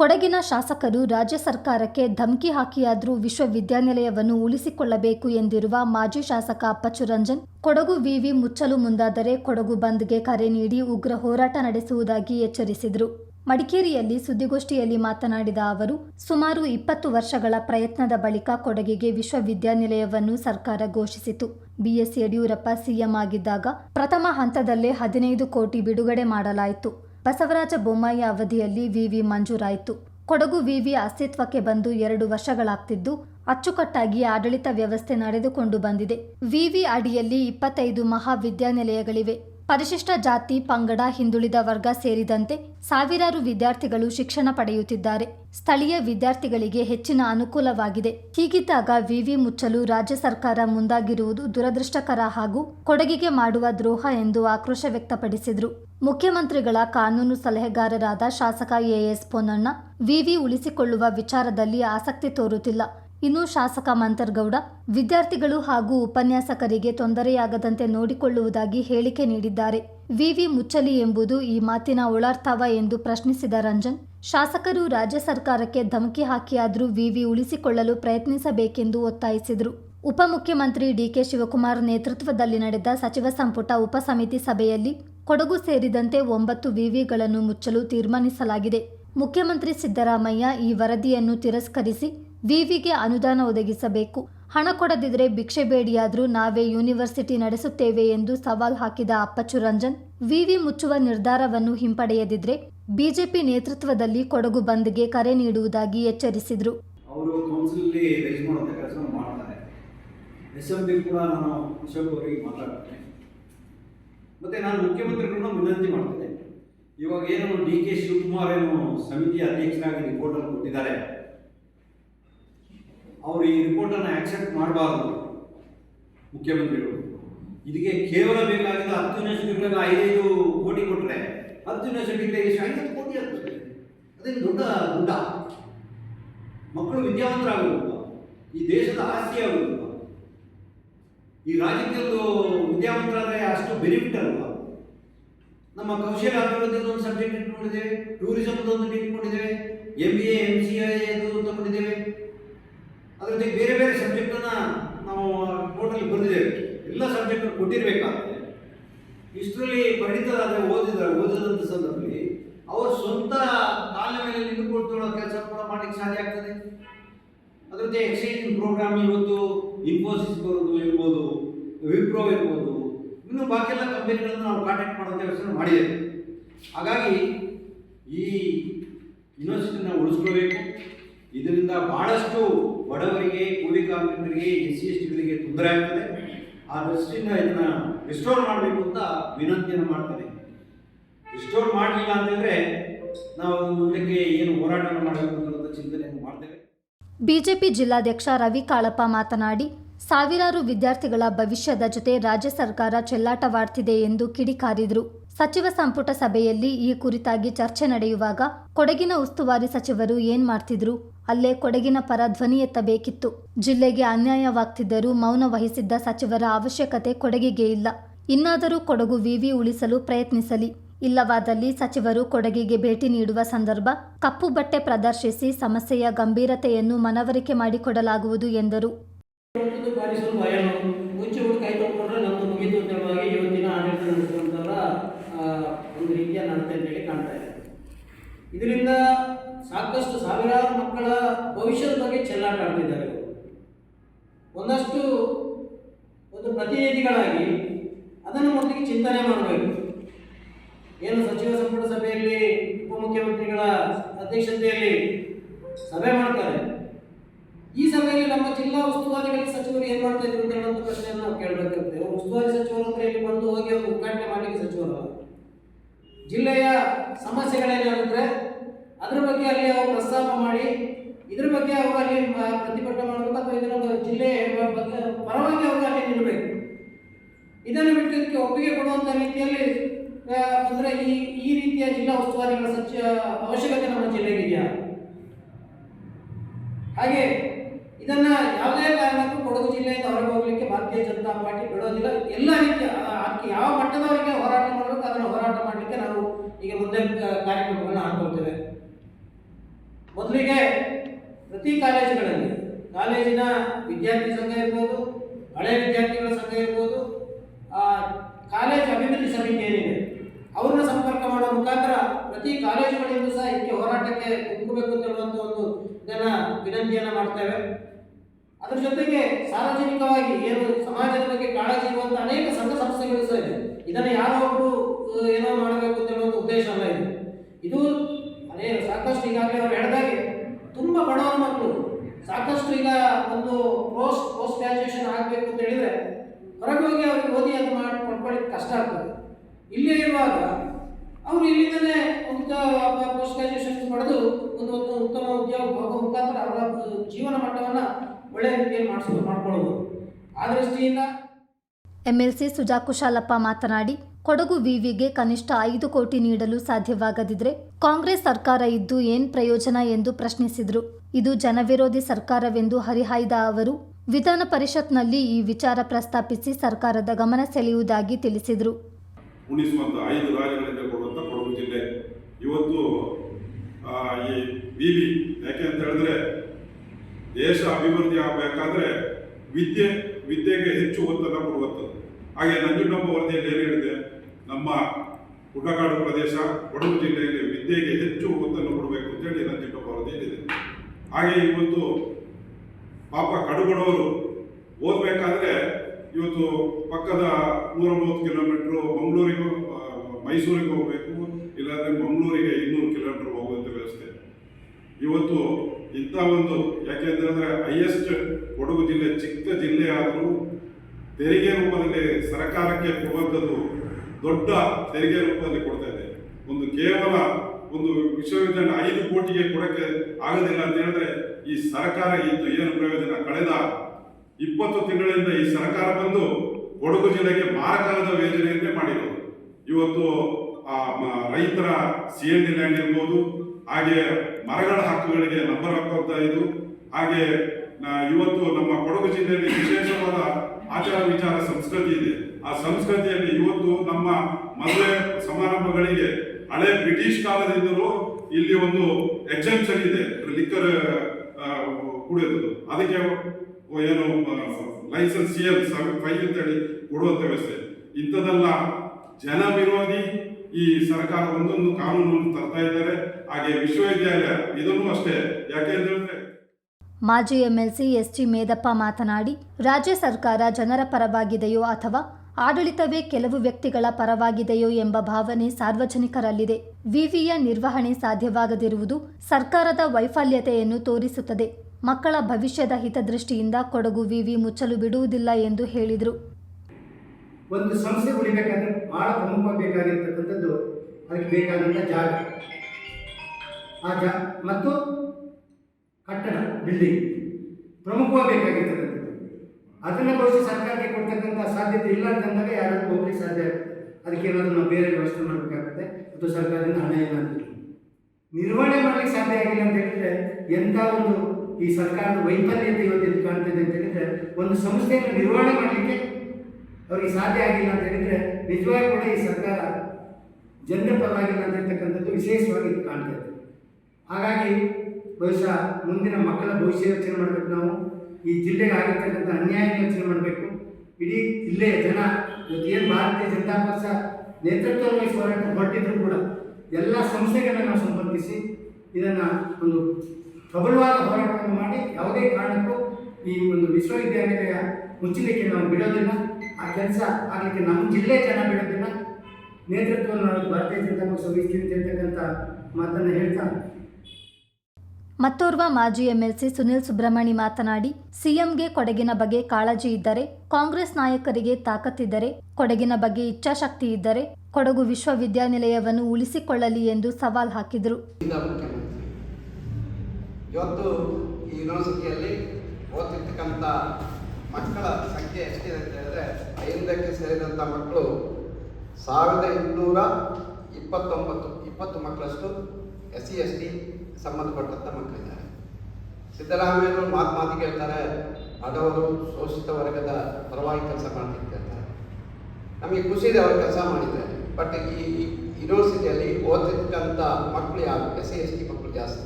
ಕೊಡಗಿನ ಶಾಸಕರು ರಾಜ್ಯ ಸರ್ಕಾರಕ್ಕೆ ಧಮಕಿ ಹಾಕಿಯಾದರೂ ವಿಶ್ವವಿದ್ಯಾನಿಲಯವನ್ನು ಉಳಿಸಿಕೊಳ್ಳಬೇಕು ಎಂದಿರುವ ಮಾಜಿ ಶಾಸಕ ಅಪ್ಪಚ್ಚು ರಂಜನ್ ಕೊಡಗು ವಿವಿ ಮುಚ್ಚಲು ಮುಂದಾದರೆ ಕೊಡಗು ಬಂದ್ಗೆ ಕರೆ ನೀಡಿ ಉಗ್ರ ಹೋರಾಟ ನಡೆಸುವುದಾಗಿ ಎಚ್ಚರಿಸಿದರು. ಮಡಿಕೇರಿಯಲ್ಲಿ ಸುದ್ದಿಗೋಷ್ಠಿಯಲ್ಲಿ ಮಾತನಾಡಿದ ಅವರು, ಸುಮಾರು ಇಪ್ಪತ್ತು ವರ್ಷಗಳ ಪ್ರಯತ್ನದ ಬಳಿಕ ಕೊಡಗಿಗೆ ವಿಶ್ವವಿದ್ಯಾನಿಲಯವನ್ನು ಸರ್ಕಾರ ಘೋಷಿಸಿತು. ಬಿಎಸ್ ಯಡಿಯೂರಪ್ಪ ಸಿಎಂ ಆಗಿದ್ದಾಗ ಪ್ರಥಮ ಹಂತದಲ್ಲೇ ಹದಿನೈದು ಕೋಟಿ ಬಿಡುಗಡೆ ಮಾಡಲಾಯಿತು. ಬಸವರಾಜ ಬೊಮ್ಮಾಯಿ ಅವಧಿಯಲ್ಲಿ ವಿವಿ ಮಂಜೂರಾಯಿತು. ಕೊಡಗು ವಿವಿ ಅಸ್ತಿತ್ವಕ್ಕೆ ಬಂದು ಎರಡು ವರ್ಷಗಳಾಗ್ತಿದ್ದು, ಅಚ್ಚುಕಟ್ಟಾಗಿ ಆಡಳಿತ ವ್ಯವಸ್ಥೆ ನಡೆದುಕೊಂಡು ಬಂದಿದೆ. ವಿವಿ ಅಡಿಯಲ್ಲಿ ಇಪ್ಪತ್ತೈದು ಮಹಾವಿದ್ಯಾನಿಲಯಗಳಿವೆ. ಪರಿಶಿಷ್ಟ ಜಾತಿ, ಪಂಗಡ, ಹಿಂದುಳಿದ ವರ್ಗ ಸೇರಿದಂತೆ ಸಾವಿರಾರು ವಿದ್ಯಾರ್ಥಿಗಳು ಶಿಕ್ಷಣ ಪಡೆಯುತ್ತಿದ್ದಾರೆ. ಸ್ಥಳೀಯ ವಿದ್ಯಾರ್ಥಿಗಳಿಗೆ ಹೆಚ್ಚಿನ ಅನುಕೂಲವಾಗಿದೆ. ಹೀಗಿದ್ದಾಗ ವಿವಿ ಮುಚ್ಚಲು ರಾಜ್ಯ ಸರ್ಕಾರ ಮುಂದಾಗಿರುವುದು ದುರದೃಷ್ಟಕರ ಹಾಗೂ ಕೊಡಗಿಗೆ ಮಾಡುವ ದ್ರೋಹ ಎಂದು ಆಕ್ರೋಶ ವ್ಯಕ್ತಪಡಿಸಿದರು. ಮುಖ್ಯಮಂತ್ರಿಗಳ ಕಾನೂನು ಸಲಹೆಗಾರರಾದ ಶಾಸಕ ಎಎಸ್ ಪೊನ್ನಣ್ಣ, ವಿವಿ ಉಳಿಸಿಕೊಳ್ಳುವ ವಿಚಾರದಲ್ಲಿ ಆಸಕ್ತಿ ತೋರುತ್ತಿಲ್ಲ. ಇನ್ನು ಶಾಸಕ ಮಂತರ್ಗೌಡ, ವಿದ್ಯಾರ್ಥಿಗಳು ಹಾಗೂ ಉಪನ್ಯಾಸಕರಿಗೆ ತೊಂದರೆಯಾಗದಂತೆ ನೋಡಿಕೊಳ್ಳುವುದಾಗಿ ಹೇಳಿಕೆ ನೀಡಿದ್ದಾರೆ. ವಿವಿ ಮುಚ್ಚಲಿ ಎಂಬುದು ಈ ಮಾತಿನ ಒಳಾರ್ಥವ ಎಂದು ಪ್ರಶ್ನಿಸಿದ ರಂಜನ್, ಶಾಸಕರು ರಾಜ್ಯ ಸರ್ಕಾರಕ್ಕೆ ಧಮಕಿ ಹಾಕಿಯಾದರೂ ವಿವಿ ಉಳಿಸಿಕೊಳ್ಳಲು ಪ್ರಯತ್ನಿಸಬೇಕೆಂದು ಒತ್ತಾಯಿಸಿದರು. ಉಪಮುಖ್ಯಮಂತ್ರಿ ಡಿಕೆ ಶಿವಕುಮಾರ್ ನೇತೃತ್ವದಲ್ಲಿ ನಡೆದ ಸಚಿವ ಸಂಪುಟ ಉಪಸಮಿತಿ ಸಭೆಯಲ್ಲಿ ಕೊಡಗು ಸೇರಿದಂತೆ ಒಂಬತ್ತು ವಿವಿಗಳನ್ನು ಮುಚ್ಚಲು ತೀರ್ಮಾನಿಸಲಾಗಿದೆ. ಮುಖ್ಯಮಂತ್ರಿ ಸಿದ್ದರಾಮಯ್ಯ ಈ ವರದಿಯನ್ನು ತಿರಸ್ಕರಿಸಿ ವಿವಿಗೆ ಅನುದಾನ ಒದಗಿಸಬೇಕು. ಹಣ ಕೊಡದಿದ್ರೆ ಭಿಕ್ಷೆ ಬೇಡಿಯಾದರೂ ನಾವೇ ಯೂನಿವರ್ಸಿಟಿ ನಡೆಸುತ್ತೇವೆ ಎಂದು ಸವಾಲ್ ಹಾಕಿದ ಅಪ್ಪಚ್ಚು ರಂಜನ್. ವಿವಿ ಮುಚ್ಚುವ ನಿರ್ಧಾರವನ್ನು ಹಿಂಪಡೆಯದಿದ್ರೆ ಬಿಜೆಪಿ ನೇತೃತ್ವದಲ್ಲಿ ಕೊಡಗು ಬಂದ್ಗೆ ಕರೆ ನೀಡುವುದಾಗಿ ಎಚ್ಚರಿಸಿದರು. ಅವರು ಕೌನ್ಸಿಲಲ್ಲಿ ರೈಸ್ ಕೆಲಸ ಮಾಡ್ತಾರೆ. ಎಸ್ಎಂಬಿ ಕೂಡ ನಾನು ಅವರಿಗೆ ಮಾತಾಡ್ತೇನೆ. ನಾನು ಮುಖ್ಯಮಂತ್ರಿಗಳನ್ನ ವಿನಂತಿ ಮಾಡ್ತೇನೆ. ಇವಾಗ ಏನು ಡಿ ಕೆ ಶಿವಕುಮಾರ್ ಏನು ಸಮಿತಿ ಅಧ್ಯಕ್ಷರಾಗಿ ರಿಪೋರ್ಟನ್ನು ಕೊಟ್ಟಿದ್ದಾರೆ. ಅವರು ಈ ರಿಪೋರ್ಟನ್ನು ಆಕ್ಸೆಪ್ಟ್ ಮಾಡಬಾರ್ದು. ಮುಖ್ಯಮಂತ್ರಿಗಳು ಇದಕ್ಕೆ ಕೇವಲ ಬೇಕಾಗಿದ್ದ ಹತ್ತು ಯೂನಿವರ್ಸಿಟಿಗಳಿಗೆ ಐದೈದು ಕೋಟಿ ಕೊಟ್ಟರೆ ಹತ್ತು ಯೂನಿವರ್ಸಿಟಿಗಳಿಗೆ ಐವತ್ತು ಕೋಟಿ ಆಗ್ತದೆ. ಅದೇನು ದೊಡ್ಡ ದುಡ್ಡ ಮಕ್ಕಳು ವಿದ್ಯಾವಂತರಾಗಬೇಕು ಈ ದೇಶದ ಆಸ್ತಿ ಆಗುವುದು ಈ ರಾಜ್ಯದ ವಿದ್ಯಾವಂತರಾದರೆ ಅಷ್ಟು ಬೆನಿಫಿಟ್ ಅಲ್ವಾ? ನಮ್ಮ ಕೌಶಲ್ಯ ಅಭಿವೃದ್ಧಿದ ಒಂದು ಸಬ್ಜೆಕ್ಟ್ ಇಟ್ಕೊಂಡಿದ್ದೇವೆ ಟೂರಿಸಮ್ದು ಒಂದು ಇಟ್ಕೊಂಡಿದ್ದೇವೆ M B A M C ಐದು ತಗೊಂಡಿದ್ದೇವೆ. ಅದ್ರ ಜೊತೆಗೆ ಬೇರೆ ಬೇರೆ ಸಬ್ಜೆಕ್ಟನ್ನು ನಾವು ಟೋಟಲ್ ಬಂದಿದ್ದೇವೆ ಎಲ್ಲ ಸಬ್ಜೆಕ್ಟ್ ಕೊಟ್ಟಿರಬೇಕಾಗುತ್ತೆ ಇಷ್ಟರಲ್ಲಿ ಪಡಿತರಾದರೆ ಓದಿದ್ರೆ ಓದಿದಂಥ ಸಂದರ್ಭದಲ್ಲಿ ಅವ್ರ ಸ್ವಂತ ಕಾಲ ಮೇಲೆ ನಿಂತುಕೊಳ್ತೇಳೋ ಕೆಲಸ ಕೂಡ ಮಾಡಲಿಕ್ಕೆ ಸಾಧ್ಯ ಆಗ್ತದೆ? ಅದರ ಜೊತೆ ಎಕ್ಸ್ಚೇಂಜ್ ಪ್ರೋಗ್ರಾಮ್ ಇವತ್ತು ಇನ್ಫೋಸಿಸ್ ಬರೋದು ಇರ್ಬೋದು ವಿಪ್ರೋ ಇರ್ಬೋದು, ಇನ್ನು ಬಾಕಿ ಎಲ್ಲ ಕಂಪನಿಗಳನ್ನು ನಾವು ಕಾಂಟ್ಯಾಕ್ಟ್ ಮಾಡುವಂಥ ವ್ಯವಸ್ಥೆ ಮಾಡಿದ್ದೇವೆ. ಹಾಗಾಗಿ ಈ ಯೂನಿವರ್ಸಿಟಿನ ಉಳಿಸ್ಕೋಬೇಕು ಇದರಿಂದ ಬಹಳಷ್ಟು ಬಡವರಿಗೆ, ಕೂಲಿ ಕಾರ್ಮಿಕರಿಗೆ ಎಸ್ ಸಿ ಎಸ್ ಟಿಗಳಿಗೆ ತೊಂದರೆ ಆಗ್ತದೆ. ಆ ದೃಷ್ಟಿಯಿಂದ ಇದನ್ನ ರಿಸ್ಟೋರ್ ಮಾಡಬೇಕು ಅಂತ ವಿನಂತಿಯನ್ನು ಮಾಡ್ತೇನೆ. ರಿಸ್ಟೋರ್ ಮಾಡಲಿಲ್ಲ ಅಂತಂದ್ರೆ ನಾವು ಮುಂದಕ್ಕೆ ಏನು ಹೋರಾಟ ಮಾಡಬೇಕು ಅನ್ನೋದು ಚಿಂತನೆಯನ್ನು ಮಾಡ್ತೇವೆ. ಬಿಜೆಪಿ ಜಿಲ್ಲಾಧ್ಯಕ್ಷ ರವಿ ಕಾಳಪ್ಪ ಮಾತನಾಡಿ, ಸಾವಿರಾರು ವಿದ್ಯಾರ್ಥಿಗಳ ಭವಿಷ್ಯದ ಜೊತೆ ರಾಜ್ಯ ಸರ್ಕಾರ ಚೆಲ್ಲಾಟವಾಡ್ತಿದೆ ಎಂದು ಕಿಡಿಕಾರಿದರು. ಸಚಿವ ಸಂಪುಟ ಸಭೆಯಲ್ಲಿ ಈ ಕುರಿತಾಗಿ ಚರ್ಚೆ ನಡೆಯುವಾಗ ಕೊಡಗಿನ ಉಸ್ತುವಾರಿ ಸಚಿವರು ಏನ್ ಮಾಡ್ತಿದ್ರು? ಅಲ್ಲೇ ಕೊಡಗಿನ ಪರ ಧ್ವನಿ ಎತ್ತಬೇಕಿತ್ತು. ಜಿಲ್ಲೆಗೆ ಅನ್ಯಾಯವಾಗ್ತಿದ್ದರೂ ಮೌನ ವಹಿಸಿದ್ದ ಸಚಿವರ ಅವಶ್ಯಕತೆ ಕೊಡಗಿಗೆ ಇಲ್ಲ. ಇನ್ನಾದರೂ ಕೊಡಗು ವಿವಿ ಉಳಿಸಲು ಪ್ರಯತ್ನಿಸಲಿ. ಇಲ್ಲವಾದಲ್ಲಿ ಸಚಿವರು ಕೊಡಗಿಗೆ ಭೇಟಿ ನೀಡುವ ಸಂದರ್ಭ ಕಪ್ಪು ಬಟ್ಟೆ ಪ್ರದರ್ಶಿಸಿ ಸಮಸ್ಯೆಯ ಗಂಭೀರತೆಯನ್ನು ಮನವರಿಕೆ ಮಾಡಿಕೊಡಲಾಗುವುದು ಎಂದರು. ಇದರಿಂದ ಸಾವಿರಾರು ಮಕ್ಕಳ ಭವಿಷ್ಯದ ಬಗ್ಗೆ ಚೆಲ್ಲಾಟ ಆಡ್ತಿದ್ದಾರೆ ಒಂದಷ್ಟು ಒಂದು ಪ್ರತಿನಿಧಿಗಳಾಗಿ ಅದನ್ನು ಮೊದಲಿಗೆ ಚಿಂತನೆ ಮಾಡಬೇಕು. ಏನು ಸಚಿವ ಸಂಪುಟ ಸಭೆಯಲ್ಲಿ ಉಪಮುಖ್ಯಮಂತ್ರಿಗಳ ಅಧ್ಯಕ್ಷತೆಯಲ್ಲಿ ಸಭೆ ಮಾಡ್ತಾರೆ? ಈ ಸಭೆಯಲ್ಲಿ ನಮ್ಮ ಜಿಲ್ಲಾ ಉಸ್ತುವಾರಿಗಳ ಸಚಿವರು ಏನು ಮಾಡ್ತಾ ಇದ್ರು ಅಂತ ಹೇಳುವಂಥ ಪ್ರಶ್ನೆಯನ್ನು ನಾವು ಕೇಳಬೇಕಾಗುತ್ತೆ. ಉಸ್ತುವಾರಿ ಸಚಿವರು ಇಲ್ಲಿ ಬಂದು ಹೋಗಿ ಅವರು ಉದ್ಘಾಟನೆ ಮಾಡಲಿಕ್ಕೆ ಸಚಿವರು ಜಿಲ್ಲೆಯ ಸಮಸ್ಯೆಗಳೇನಾಗುತ್ತೆ ಅದ್ರ ಬಗ್ಗೆ ಅಲ್ಲಿ ಅವರು ಪ್ರಸ್ತಾಪ ಮಾಡಿ, ಇದ್ರ ಬಗ್ಗೆ ಅವರು ಅಲ್ಲಿ ಪ್ರತಿಭಟನೆ ಮಾಡಬೇಕು ಅಥವಾ ಇದರ ಜಿಲ್ಲೆ ಬಗ್ಗೆ, ಪರವಾಗಿ ಅವರು ಅಲ್ಲಿ ನಿಲ್ಲಬೇಕು ಇದನ್ನು ಬಿಟ್ಟು ಇದಕ್ಕೆ ಒಪ್ಪಿಗೆ ಕೊಡುವಂತ ರೀತಿಯಲ್ಲಿ ಅಂದ್ರೆ ಈ ಈ ರೀತಿಯ ಜಿಲ್ಲಾ ಉಸ್ತುವಾರಿಗಳ ಸಚಿವ ಅವಶ್ಯಕತೆ ನಮ್ಮ ಜಿಲ್ಲೆಗೆ ಇದೆಯಾ ಹಾಗೆ, ಇದನ್ನ ಯಾವುದೇ ಕಾರಣಕ್ಕೂ ಕೊಡಗು ಜಿಲ್ಲೆಯಿಂದ ಹೊರಗೆ ಹೋಗ್ಲಿಕ್ಕೆ ಭಾರತೀಯ ಜನತಾ ಪಾರ್ಟಿ ಬಿಡೋದಿಲ್ಲ. ಎಲ್ಲ ರೀತಿಯ ಯಾವ ಮಟ್ಟದವರೆಗೆ ಹೋರಾಟ ಮಾಡಬೇಕು, ಅದನ್ನು ಹೋರಾಟ ಮಾಡಲಿಕ್ಕೆ ನಾವು ಈಗ ಮುಂದೆ ಹಾಕೊಳ್ತೇವೆ ಮೊದಲಿಗೆ ಪ್ರತಿ ಕಾಲೇಜುಗಳಲ್ಲಿ ಕಾಲೇಜಿನ ವಿದ್ಯಾರ್ಥಿ ಸಂಘ ಇರ್ಬೋದು ಹಳೆ ವಿದ್ಯಾರ್ಥಿಗಳ ಸಂಘ ಇರ್ಬೋದು ಕಾಲೇಜು ಅಭಿವೃದ್ಧಿ ಸಮಿತಿ ಏನಿದೆ ಅವ್ರನ್ನ ಸಂಪರ್ಕ ಮಾಡೋ ಮುಖಾಂತರ ಪ್ರತಿ ಕಾಲೇಜುಗಳಿಂದ ಸಹ ಇದಕ್ಕೆ ಹೋರಾಟಕ್ಕೆ ಕುಂಕಬೇಕು ಅಂತ ಹೇಳುವಂಥ ಒಂದು ಇದನ್ನ ವಿನಂತಿಯನ್ನ ಮಾಡ್ತೇವೆ. ಅದ್ರ ಜೊತೆಗೆ ಸಾರ್ವಜನಿಕವಾಗಿ ಏನು ಸಮಾಜದ ಬಗ್ಗೆ ಕಾಳಜಿ ಇರುವಂಥ ಅನೇಕ ಸಂಘ ಸಂಸ್ಥೆಗಳು ಸಹ ಇದೆ. ಇದನ್ನು ಯಾರೋ ಒಬ್ರು ಅಹ್, ಏನೋ ಮಾಡಬೇಕು ಅಂತ ಹೇಳುವಂತ ಉದ್ದೇಶ ಅಲ್ಲ ಇದು. ಇದು ಅದೇ ಸಾಕಷ್ಟು ಈಗಾಗಲೇ ಅವ್ರು ಹೇಳಿದಾಗೆ, ತುಂಬ ಬಡವರ ಮಕ್ಕಳು ಸಾಕಷ್ಟು ಈಗ ಒಂದು ಪೋಸ್ಟ್ ಪೋಸ್ಟ್ ಗ್ರಾಜುಯೇಷನ್ ಆಗಬೇಕು ಅಂತ ಹೇಳಿದರೆ, ಹೊರಗೆ ಹೋಗಿ ಅವ್ರಿಗೆ ಓದಿ ಅದು ಮಾಡಿ ಪಡ್ಕೊಳ್ಳಿಕ್ಕೆ ಕಷ್ಟ ಆಗ್ತದೆ. ಇಲ್ಲೇ ಇರುವಾಗ, ಅವರು ಇಲ್ಲಿಂದಲೇ ಒಂದು ಪೋಸ್ಟ್ ಗ್ರಾಜುಯೇಷನ್ ಪಡೆದು ಒಂದು ಒಂದು ಉತ್ತಮ ಉದ್ಯೋಗ ಹೋಗೋ ಮುಖಾಂತರ ಅವರ ಜೀವನ ಮಟ್ಟವನ್ನು ಒಳ್ಳೆಯ ರೀತಿಯಲ್ಲಿ ಮಾಡಿಸ್ಕೊಂಡು ಮಾಡ್ಕೊಳ್ಬೋದು. ಆ ದೃಷ್ಟಿಯಿಂದ ಸಿ ಸುಜಾ ಕುಶಾಲಪ್ಪ ಮಾತನಾಡಿ ಕೊಡಗು ವಿವಿಗೆ ಕನಿಷ್ಠ ಐದು ಕೋಟಿ ನೀಡಲು ಸಾಧ್ಯವಾಗದಿದ್ರೆ ಕಾಂಗ್ರೆಸ್ ಸರ್ಕಾರ ಇದ್ದು ಏನ್ ಪ್ರಯೋಜನ ಎಂದು ಪ್ರಶ್ನಿಸಿದರು. ಇದು ಜನವಿರೋಧಿ ಸರ್ಕಾರವೆಂದು ಹರಿಹಾಯ್ದ ಅವರು ವಿಧಾನ ಪರಿಷತ್ನಲ್ಲಿ ಈ ವಿಚಾರ ಪ್ರಸ್ತಾಪಿಸಿ ಸರ್ಕಾರದ ಗಮನ ಸೆಳೆಯುವುದಾಗಿ ತಿಳಿಸಿದರು. ದೇಶ ಅಭಿವೃದ್ಧಿ ಆಗಬೇಕಾದ್ರೆ ವಿದ್ಯೆ, ವಿದ್ಯೆಗೆ ಹೆಚ್ಚು ಒತ್ತನ್ನು ಕೊಡುವಂಥದ್ದು. ಹಾಗೆ ನಂಜುಂಡಪ್ಪ ವರದಿಯಲ್ಲಿ ಏನು ನಮ್ಮ ಗುಡ್ಡಗಾಡು ಪ್ರದೇಶ ಕೊಡಗು ಜಿಲ್ಲೆಯಲ್ಲಿ ವಿದ್ಯೆಗೆ ಹೆಚ್ಚು ಒತ್ತನ್ನು ಕೊಡಬೇಕು ಅಂತೇಳಿ ಅವರು ವರದಿಯಲ್ಲಿದೆ ಹಾಗೆ ಇವತ್ತು ಪಾಪ ಕಡುಗಡವರು ಓದಬೇಕಾದ್ರೆ ಇವತ್ತು ಪಕ್ಕದ ನೂರ ಮೂವತ್ತು ಕಿಲೋಮೀಟ್ರು ಮಂಗಳೂರಿಗೂ ಮೈಸೂರಿಗೆ ಹೋಗಬೇಕು, ಇಲ್ಲಾಂದರೆ ಮಂಗಳೂರಿಗೆ ಇನ್ನೂರು ಕಿಲೋಮೀಟ್ರ್ ಹೋಗುವಂಥ ವ್ಯವಸ್ಥೆ. ಇವತ್ತು ಇಂಥ ಒಂದು ಯಾಕೆಂದ್ರೆ ಹೈಯೆಸ್ಟ್ ಕೊಡಗು ಜಿಲ್ಲೆ ಚಿಕ್ಕ ಜಿಲ್ಲೆ ಆದರೂ ತೆರಿಗೆ ರೂಪದಲ್ಲಿ ಸರ್ಕಾರಕ್ಕೆ ಕೊಡುವಂಥದ್ದು ದೊಡ್ಡ ತೆರಿಗೆ ರೂಪದಲ್ಲಿ ಕೊಡ್ತಾ ಇದೆ. ಒಂದು ಕೇವಲ ಒಂದು ವಿಶ್ವವಿದ್ಯಾಲಯ ಐದು ಕೋಟಿಗೆ ಕೊಡಕ್ಕೆ ಆಗೋದಿಲ್ಲ ಅಂತ ಹೇಳಿದ್ರೆ ಈ ಸರ್ಕಾರ ಇದ್ದು ಏನು ಪ್ರಯೋಜನ? ಕಳೆದ ಇಪ್ಪತ್ತು ತಿಂಗಳಿಂದ ಈ ಸರ್ಕಾರ ಬಂದು ಕೊಡಗು ಜಿಲ್ಲೆಗೆ ಮಾರಕಾಲದ ಯೋಜನೆಯನ್ನೇ ಮಾಡಿರೋದು ಇವತ್ತು ಆ ರೈತರ ಸಿ ಎನ್ ಡಿ ಲ್ಯಾಂಡ್ ಇರ್ಬೋದು, ಹಾಗೆ ಮರಗಳ ಹಕ್ಕುಗಳಿಗೆ ನಂಬರ್ ಹಾಕೋತಾ ಇದು ಹಾಗೆ ಇವತ್ತು ನಮ್ಮ ಕೊಡಗು ಜಿಲ್ಲೆಯಲ್ಲಿ ವಿಶೇಷವಾದ ಆಚಾರ ವಿಚಾರ ಸಂಸ್ಕೃತಿ ಇದೆ. ಆ ಸಂಸ್ಕೃತಿಯಲ್ಲಿ ಇವತ್ತು ನಮ್ಮ ಮದುವೆ ಸಮಾರಂಭಗಳಿಗೆ ಹಳೆ ಬ್ರಿಟಿಷ್ ಕಾಲದಿಂದಲೂ ಇಲ್ಲಿ ಒಂದು ಎಕ್ಸೆಂಪ್ಷನ್ ಇದೆ. ಲಿಕ್ಕರ್ ಕುಡಿಯೋದು. ಅದಕ್ಕೆ ಏನು ಲೈಸೆನ್ಸ್ ಸಿ ಎಲ್ ಫೈವ್ ಅಂತೇಳಿ ಕೊಡುವಂತ ವ್ಯವಸ್ಥೆ ಇಂಥದೆಲ್ಲ ಜನ ವಿರೋಧಿ ಈ ಸರ್ಕಾರ ಒಂದೊಂದು ಕಾನೂನು ತರ್ತಾ ಇದ್ದಾರೆ. ಹಾಗೆ ವಿಶ್ವವಿದ್ಯಾಲಯ ಇದನ್ನು ಅಷ್ಟೇ. ಯಾಕೆ ಅಂತ ಹೇಳಿದ್ರೆ ಮಾಜಿ ಎಂಎಲ್ಸಿ ಎಸ್ಟಿ ಮೇದಪ್ಪ ಮಾತನಾಡಿ, ರಾಜ್ಯ ಸರ್ಕಾರ ಜನರ ಪರವಾಗಿದೆಯೋ ಅಥವಾ ಆಡಳಿತವೇ ಕೆಲವು ವ್ಯಕ್ತಿಗಳ ಪರವಾಗಿದೆಯೋ ಎಂಬ ಭಾವನೆ ಸಾರ್ವಜನಿಕರಲ್ಲಿದೆ. ವಿವಿಯ ನಿರ್ವಹಣೆ ಸಾಧ್ಯವಾಗದಿರುವುದು ಸರ್ಕಾರದ ವೈಫಲ್ಯತೆಯನ್ನು ತೋರಿಸುತ್ತದೆ. ಮಕ್ಕಳ ಭವಿಷ್ಯದ ಹಿತದೃಷ್ಟಿಯಿಂದ ಕೊಡಗು ವಿವಿ ಮುಚ್ಚಲು ಬಿಡುವುದಿಲ್ಲ ಎಂದು ಹೇಳಿದರು. ಒಂದು ಸಂಸ್ಥೆ ಬಹಳ ಪ್ರಮುಖ ಅದಕ್ಕೆ ಬೇಕಾದಂಥ ಜಾಗ. ಮತ್ತು ಕಟ್ಟಡ ಬಿಲ್ಡಿಂಗ್ ಪ್ರಮುಖವಾಗಿ ಅದನ್ನು ಬಹುಶಃ ಸರ್ಕಾರಕ್ಕೆ ಕೊಡ್ತಕ್ಕಂಥ ಸಾಧ್ಯತೆ ಇಲ್ಲ ಅಂತಂದಾಗ ಯಾರಾದರೂ ಹೋಗ್ಲಿಕ್ಕೆ ಸಾಧ್ಯ ಅದಕ್ಕೆ ಏನಾದರೂ ನಾವು ಬೇರೆ ವ್ಯವಸ್ಥೆ ಮಾಡಬೇಕಾಗುತ್ತೆ. ಅಥವಾ ಸರ್ಕಾರದಿಂದ ಹಣ ಏನಾದರೂ ನಿರ್ವಹಣೆ ಮಾಡಲಿಕ್ಕೆ ಸಾಧ್ಯ ಆಗಿಲ್ಲ ಅಂತ ಹೇಳಿದ್ರೆ ಎಂಥ ಒಂದು ಈ ಸರ್ಕಾರದ ವೈಫಲ್ಯತೆ ಇವತ್ತು ಎದ್ದು ಕಾಣ್ತಿದೆ ಅಂತ ಹೇಳಿದ್ರೆ ಒಂದು ಸಂಸ್ಥೆಯನ್ನು ನಿರ್ವಹಣೆ ಮಾಡಲಿಕ್ಕೆ ಅವರಿಗೆ ಸಾಧ್ಯ ಆಗಿಲ್ಲ ಅಂತ ಹೇಳಿದ್ರೆ ನಿಜವಾಗಿ ಕೂಡ ಈ ಸರ್ಕಾರ ಜನರ ಅಂತ ವಿಶೇಷವಾಗಿ ಕಾಣ್ತಾ ಇದೆ. ಹಾಗಾಗಿ ಬಹುಶಃ ಮುಂದಿನ ಮಕ್ಕಳ ಭವಿಷ್ಯ ಯೋಚನೆ ಮಾಡಬೇಕು ನಾವು. ಈ ಜಿಲ್ಲೆಗೆ ಆಗಿರ್ತಕ್ಕಂಥ ಅನ್ಯಾಯ ಯೋಚನೆ ಮಾಡಬೇಕು. ಇಡೀ ಜಿಲ್ಲೆಯ ಜನ ಇವತ್ತು ಭಾರತೀಯ ಜನತಾ ಪಕ್ಷ ನೇತೃತ್ವ ವಹಿಸಿ ಹೋರಾಟ ಹೊರಟಿದ್ರು ಕೂಡ ಎಲ್ಲ ಸಂಸ್ಥೆಗಳನ್ನ ನಾವು ಸಂಪರ್ಕಿಸಿ ಇದನ್ನು ಒಂದು ಪ್ರಬಲವಾದ ಹೋರಾಟವನ್ನು ಮಾಡಿ ಯಾವುದೇ ಕಾರಣಕ್ಕೂ ಈ ಒಂದು ವಿಶ್ವವಿದ್ಯಾನಿಲಯ ಮುಚ್ಚಲಿಕ್ಕೆ ನಾವು ಬಿಡೋದಿಲ್ಲ. ಆ ಕೆಲಸ ಆಗಲಿಕ್ಕೆ ನಮ್ಮ ಜಿಲ್ಲೆ ಜನ ಬಿಡೋದಿಲ್ಲ. ನೇತೃತ್ವವನ್ನು ಭಾರತೀಯ ಜನತಾ ಪಕ್ಷ ವಹಿಸ್ತೀವಿ ಅಂತ ಹೇಳ್ತಕ್ಕಂಥ ಮಾತನ್ನು ಹೇಳ್ತಾ ಮತ್ತೋರ್ವ ಮಾಜಿ ಎಂಎಲ್ಸಿ ಸುನಿಲ್ ಸುಬ್ರಹ್ಮಣಿ ಮಾತನಾಡಿ, ಸಿಎಂಗೆ ಕೊಡಗಿನ ಬಗ್ಗೆ ಕಾಳಜಿ ಇದ್ದರೆ, ಕಾಂಗ್ರೆಸ್ ನಾಯಕರಿಗೆ ತಾಕತ್ತಿದ್ದರೆ, ಕೊಡಗಿನ ಬಗ್ಗೆ ಇಚ್ಛಾಶಕ್ತಿ ಇದ್ದರೆ, ಕೊಡಗು ವಿಶ್ವವಿದ್ಯಾನಿಲಯವನ್ನು ಉಳಿಸಿಕೊಳ್ಳಲಿ ಎಂದು ಸವಾಲ್ ಹಾಕಿದರು. ಇವತ್ತು ಈ ಯೂನಿವರ್ಸಿಟಿಯಲ್ಲಿ ಓದ್ತಿರ್ತಕ್ಕಂಥ ಮಕ್ಕಳ ಸಂಖ್ಯೆ ಎಷ್ಟಿದೆ ಅಂತ ಹೇಳಿದ್ರೆ, ಐದಕ್ಕೆ ಸೇರಿದಂಥ ಮಕ್ಕಳು ಸಾವಿರದ ಇನ್ನೂರ ಇಪ್ಪತ್ತೊಂಬತ್ತು, ಇಪ್ಪತ್ತು ಮಕ್ಕಳಷ್ಟು ಎಸ್ ಸಿ, ಎಸ್ ಟಿ ಸಂಬಂಧಪಟ್ಟಂಥ ಮಕ್ಕಳಿದ್ದಾರೆ ಸಿದ್ದರಾಮಯ್ಯನವರು ಮಾತು ಮಾತಿಗೆ ಹೇಳ್ತಾರೆ ಬಡವರು ಶೋಷಿತ ವರ್ಗದ ಪರವಾಗಿ ಕೆಲಸ ಮಾಡ್ತಿರ್ತಾರೆ ನಮಗೆ ಖುಷಿ ಇದೆ ಅವರು ಕೆಲಸ ಮಾಡಿದ್ದಾರೆ ಬಟ್ ಈ ಯೂನಿವರ್ಸಿಟಿಯಲ್ಲಿ ಓದ್ತಿರ್ತಕ್ಕಂಥ ಮಕ್ಕಳು ಯಾರು? ಎಸ್ ಎಸ್ ಟಿ ಮಕ್ಕಳು ಜಾಸ್ತಿ.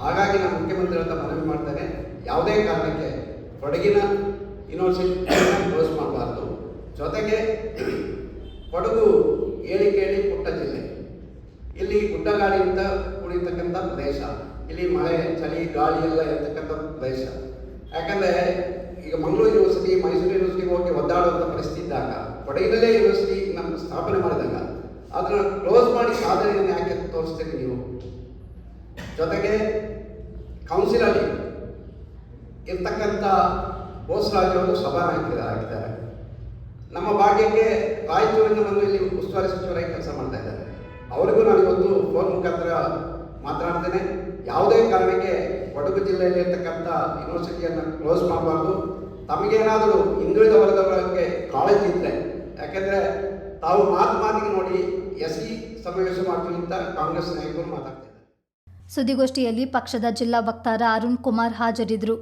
ಹಾಗಾಗಿ ನಾನು ಮುಖ್ಯಮಂತ್ರಿ ಅಂತ ಮನವಿ ಮಾಡ್ತೇನೆ, ಯಾವುದೇ ಕಾರಣಕ್ಕೆ ಕೊಡಗಿನ ಯೂನಿವರ್ಸಿಟಿ ಕ್ಲೋಸ್ ಮಾಡಬಾರ್ದು. ಜೊತೆಗೆ ಕೊಡಗು ಏಳಿ ಕೇಳಿ ಪುಟ್ಟ ಜಿಲ್ಲೆ. ಇಲ್ಲಿ ಗುಡ್ಡಗಾಡಿಯಿಂದ ಕೂಡಿರ್ತಕ್ಕಂಥ ಪ್ರದೇಶ. ಇಲ್ಲಿ ಮಳೆ, ಚಳಿ, ಗಾಳಿ ಎಲ್ಲ ಇರ್ತಕ್ಕಂಥ ಪ್ರದೇಶ. ಯಾಕಂದರೆ ಈಗ ಮಂಗಳೂರು ಯೂನಿವರ್ಸಿಟಿ ಮೈಸೂರು ಯೂನಿವರ್ಸಿಟಿ ಹೋಗಿ ಒದ್ದಾಡುವಂಥ ಪರಿಸ್ಥಿತಿ ಇದ್ದಾಗ, ಕೊಡಗಿನಲ್ಲೇ ಯೂನಿವರ್ಸಿಟಿ ನಮ್ಮ ಸ್ಥಾಪನೆ ಮಾಡಿದಾಗ, ಅದನ್ನು ಕ್ಲೋಸ್ ಮಾಡಿ ಸಾಧನೆಯನ್ನು ಯಾಕೆ ತೋರಿಸ್ತೀರಿ ನೀವು? ಜೊತೆಗೆ ಕೌನ್ಸಿಲಲ್ಲಿ ಇರ್ತಕ್ಕಂಥ ಬೋಸರಾಜ್ ಅವರು ಸಭಾನಾಯಕರಾಗಿದ್ದಾರೆ. ನಮ್ಮ ಭಾಗ್ಯಕ್ಕೆ ರಾಯಚೂರಿನ ಬಂದು ಇಲ್ಲಿ ಉಸ್ತುವಾರಿ ಸಚಿವರಾಗಿ ಕೆಲಸ ಮಾಡ್ತಾ ಇದ್ದಾರೆ. ಅವರಿಗೂ ನಾನು ಇವತ್ತು ಫೋನ್ ಮುಖಾಂತರ ಮಾತನಾಡ್ತೇನೆ. ಯಾವುದೇ ಕಾರಣಕ್ಕೆ ಕೊಡಗು ಜಿಲ್ಲೆಯಲ್ಲಿ ಇರ್ತಕ್ಕಂಥ ಯೂನಿವರ್ಸಿಟಿಯನ್ನು ಕ್ಲೋಸ್ ಮಾಡಬಾರ್ದು. ತಮಗೇನಾದರೂ ಹಿಂದುಳಿದ ವರ್ಗದ ಬಗ್ಗೆ ಕಾಳಜಿ ಇದ್ದರೆ ಯಾಕೆಂದರೆ ತಾವು ಮಾತು ಮಾತಿಗೆ ನೋಡಿ ಎಸ್ ಸಿ ಸಮಾವೇಶ ಮಾಡ್ತೀವಿ ಅಂತ ಕಾಂಗ್ರೆಸ್ ನಾಯಕರು ಮಾತಾಡ್ತಾರೆ ಸುದ್ದಿಗೋಷ್ಠಿಯಲ್ಲಿ ಪಕ್ಷದ ಜಿಲ್ಲಾ ವಕ್ತಾರ ಅರುಣ್ ಕುಮಾರ್ ಹಾಜರಿದ್ದರು.